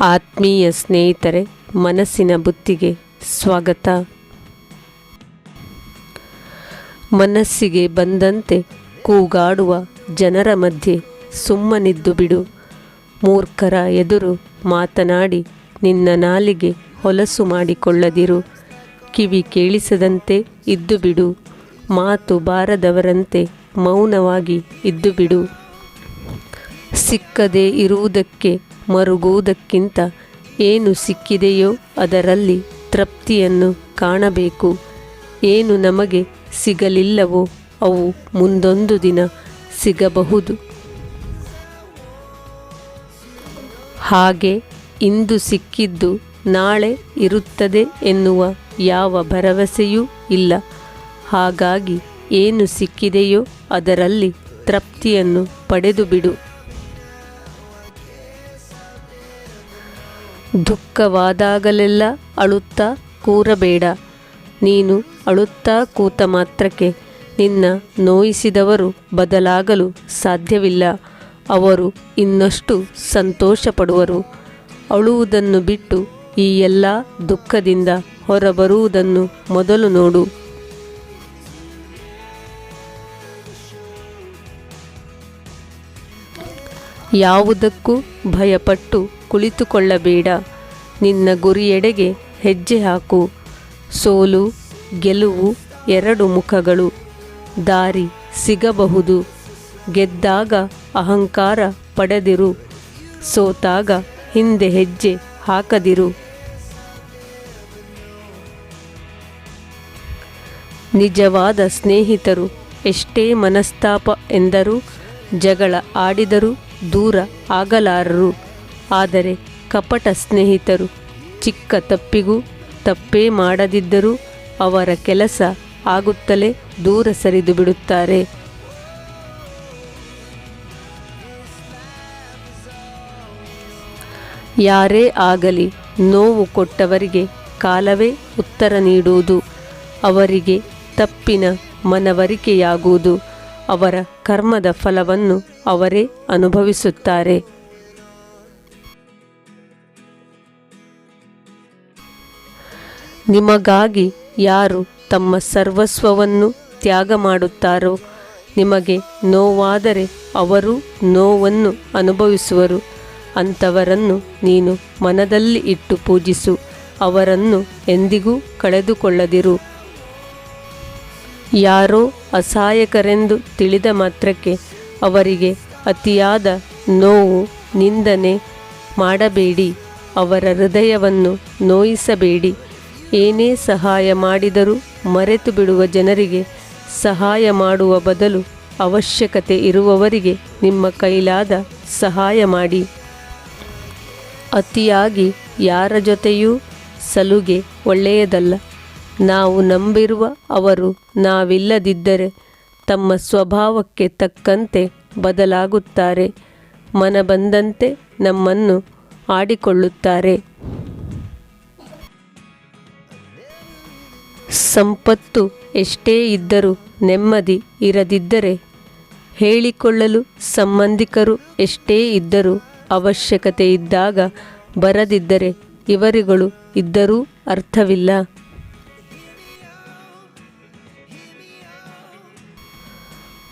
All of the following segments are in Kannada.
ಆತ್ಮೀಯ ಸ್ನೇಹಿತರೆ, ಮನಸ್ಸಿನ ಬುತ್ತಿಗೆ ಸ್ವಾಗತ. ಮನಸ್ಸಿಗೆ ಬಂದಂತೆ ಕೂಗಾಡುವ ಜನರ ಮಧ್ಯೆ ಸುಮ್ಮನಿದ್ದು ಬಿಡು. ಮೂರ್ಖರ ಎದುರು ಮಾತನಾಡಿ ನಿನ್ನ ನಾಲಿಗೆ ಹೊಲಸು ಮಾಡಿಕೊಳ್ಳದಿರು. ಕಿವಿ ಕೇಳಿಸದಂತೆ ಇದ್ದು ಬಿಡು. ಮಾತು ಬಾರದವರಂತೆ ಮೌನವಾಗಿ ಇದ್ದು ಬಿಡು. ಸಿಕ್ಕದೇ ಇರುವುದಕ್ಕೆ ಮರುಗುವುದಕ್ಕಿಂತ ಏನು ಸಿಕ್ಕಿದೆಯೋ ಅದರಲ್ಲಿ ತೃಪ್ತಿಯನ್ನು ಕಾಣಬೇಕು. ಏನು ನಮಗೆ ಸಿಗಲಿಲ್ಲವೋ ಅವು ಮುಂದೊಂದು ದಿನ ಸಿಗಬಹುದು. ಹಾಗೆ ಇಂದು ಸಿಕ್ಕಿದ್ದು ನಾಳೆ ಇರುತ್ತದೆ ಎನ್ನುವ ಯಾವ ಭರವಸೆಯೂ ಇಲ್ಲ. ಹಾಗಾಗಿ ಏನು ಸಿಕ್ಕಿದೆಯೋ ಅದರಲ್ಲಿ ತೃಪ್ತಿಯನ್ನು ಪಡೆದು ದುಃಖವಾದಾಗಲೆಲ್ಲ ಅಳುತ್ತಾ ಕೂರಬೇಡ. ನೀನು ಅಳುತ್ತಾ ಕೂತ ಮಾತ್ರಕ್ಕೆ ನಿನ್ನ ನೋಯಿಸಿದವರು ಬದಲಾಗಲು ಸಾಧ್ಯವಿಲ್ಲ. ಅವರು ಇನ್ನಷ್ಟು ಸಂತೋಷ ಪಡುವರು ಅಳುವುದನ್ನು ಬಿಟ್ಟು ಈ ಎಲ್ಲ ದುಃಖದಿಂದ ಹೊರಬರುವುದನ್ನು ಮೊದಲು ನೋಡು. ಯಾವುದಕ್ಕೂ ಭಯಪಟ್ಟು ಕುಳಿತುಕೊಳ್ಳಬೇಡ. ನಿನ್ನ ಗುರಿಯೆಡೆಗೆ ಹೆಜ್ಜೆ ಹಾಕು. ಸೋಲು, ಗೆಲುವು ಎರಡು ಮುಖಗಳು. ದಾರಿ ಸಿಗಬಹುದು. ಗೆದ್ದಾಗ ಅಹಂಕಾರ ಪಡೆದಿರು. ಸೋತಾಗ ಹಿಂದೆ ಹೆಜ್ಜೆ ಹಾಕದಿರು. ನಿಜವಾದ ಸ್ನೇಹಿತರು ಎಷ್ಟೇ ಮನಸ್ತಾಪ ಎಂದರೂ, ಜಗಳ ಆಡಿದರೂ ದೂರ ಆಗಲಾರರು. ಆದರೆ ಕಪಟ ಸ್ನೇಹಿತರು ಚಿಕ್ಕ ತಪ್ಪಿಗೂ ತಪ್ಪೇ ಮಾಡದಿದ್ದರೂ ಅವರ ಕೆಲಸ ಆಗುತ್ತಲೇ ದೂರ ಸರಿದು ಬಿಡುತ್ತಾರೆ. ಯಾರೇ ಆಗಲಿ ನೋವು ಕೊಟ್ಟವರಿಗೆ ಕಾಲವೇ ಉತ್ತರ ನೀಡುವುದು. ಅವರಿಗೆ ತಪ್ಪಿನ ಮನವರಿಕೆಯಾಗುವುದು. ಅವರ ಕರ್ಮದ ಫಲವನ್ನು ಅವರೇ ಅನುಭವಿಸುತ್ತಾರೆ. ನಿಮಗಾಗಿ ಯಾರು ತಮ್ಮ ಸರ್ವಸ್ವವನ್ನು ತ್ಯಾಗ ಮಾಡುತ್ತಾರೋ, ನಿಮಗೆ ನೋವಾದರೆ ಅವರು ನೋವನ್ನು ಅನುಭವಿಸುವರು. ಅಂಥವರನ್ನು ನೀನು ಮನದಲ್ಲಿ ಇಟ್ಟು ಪೂಜಿಸು, ಅವರನ್ನು ಎಂದಿಗೂ ಕಳೆದುಕೊಳ್ಳದಿರು. ಯಾರೋ ಅಸಹಾಯಕರೆಂದು ತಿಳಿದ ಮಾತ್ರಕ್ಕೆ ಅವರಿಗೆ ಅತಿಯಾದ ನೋವು ನಿಂದನೆ ಮಾಡಬೇಡಿ, ಅವರ ಹೃದಯವನ್ನು ನೋಯಿಸಬೇಡಿ. ಏನೇ ಸಹಾಯ ಮಾಡಿದರೂ ಮರೆತು ಬಿಡುವ ಜನರಿಗೆ ಸಹಾಯ ಮಾಡುವ ಬದಲು ಅವಶ್ಯಕತೆ ಇರುವವರಿಗೆ ನಿಮ್ಮ ಕೈಲಾದ ಸಹಾಯ ಮಾಡಿ. ಅತಿಯಾಗಿ ಯಾರ ಜೊತೆಯೂ ಸಲುಗೆ ಒಳ್ಳೆಯದಲ್ಲ. ನಾವು ನಂಬಿರುವ ಅವರು ನಾವಿಲ್ಲದಿದ್ದರೆ ತಮ್ಮ ಸ್ವಭಾವಕ್ಕೆ ತಕ್ಕಂತೆ ಬದಲಾಗುತ್ತಾರೆ. ಮನ ಬಂದಂತೆ ನಮ್ಮನ್ನು ಆಡಿಕೊಳ್ಳುತ್ತಾರೆ. ಸಂಪತ್ತು ಎಷ್ಟೇ ಇದ್ದರೂ ನೆಮ್ಮದಿ ಇರದಿದ್ದರೆ ಹೇಳಿಕೊಳ್ಳಲು ಸಂಬಂಧಿಕರು ಎಷ್ಟೇ ಇದ್ದರೂ ಅವಶ್ಯಕತೆ ಇದ್ದಾಗ ಬರದಿದ್ದರೆ ಇವರುಗಳು ಇದ್ದರೂ ಅರ್ಥವಿಲ್ಲ.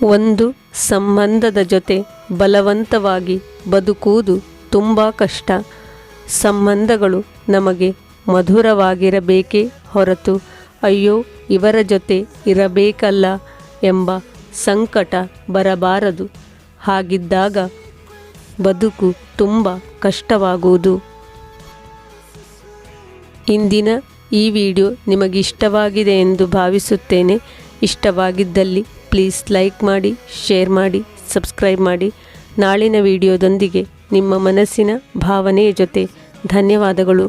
ಒಂದು ಸಂಬಂಧದ ಜೊತೆ ಬಲವಂತವಾಗಿ ಬದುಕುವುದು ತುಂಬ ಕಷ್ಟ. ಸಂಬಂಧಗಳು ನಮಗೆ ಮಧುರವಾಗಿರಬೇಕೇ ಹೊರತು ಅಯ್ಯೋ ಇವರ ಜೊತೆ ಇರಬೇಕಲ್ಲ ಎಂಬ ಸಂಕಟ ಬರಬಾರದು. ಹಾಗಿದ್ದಾಗ ಬದುಕು ತುಂಬ ಕಷ್ಟವಾಗುವುದು. ಇಂದಿನ ಈ ವಿಡಿಯೋ ನಿಮಗೆ ಇಷ್ಟವಾಗಿದೆ ಎಂದು ಭಾವಿಸುತ್ತೇನೆ. ಇಷ್ಟವಾಗಿದ್ದಲ್ಲಿ ಪ್ಲೀಸ್ ಲೈಕ್ ಮಾಡಿ ಶೇರ್ ಮಾಡಿ ಸಬ್ಸ್ಕ್ರೈಬ್ ಮಾಡಿ. ನಾಳಿನ ವಿಡಿಯೋದೊಂದಿಗೆ ನಿಮ್ಮ ಮನಸ್ಸಿನ ಭಾವನೆಯ ಜೊತೆ ಧನ್ಯವಾದಗಳು.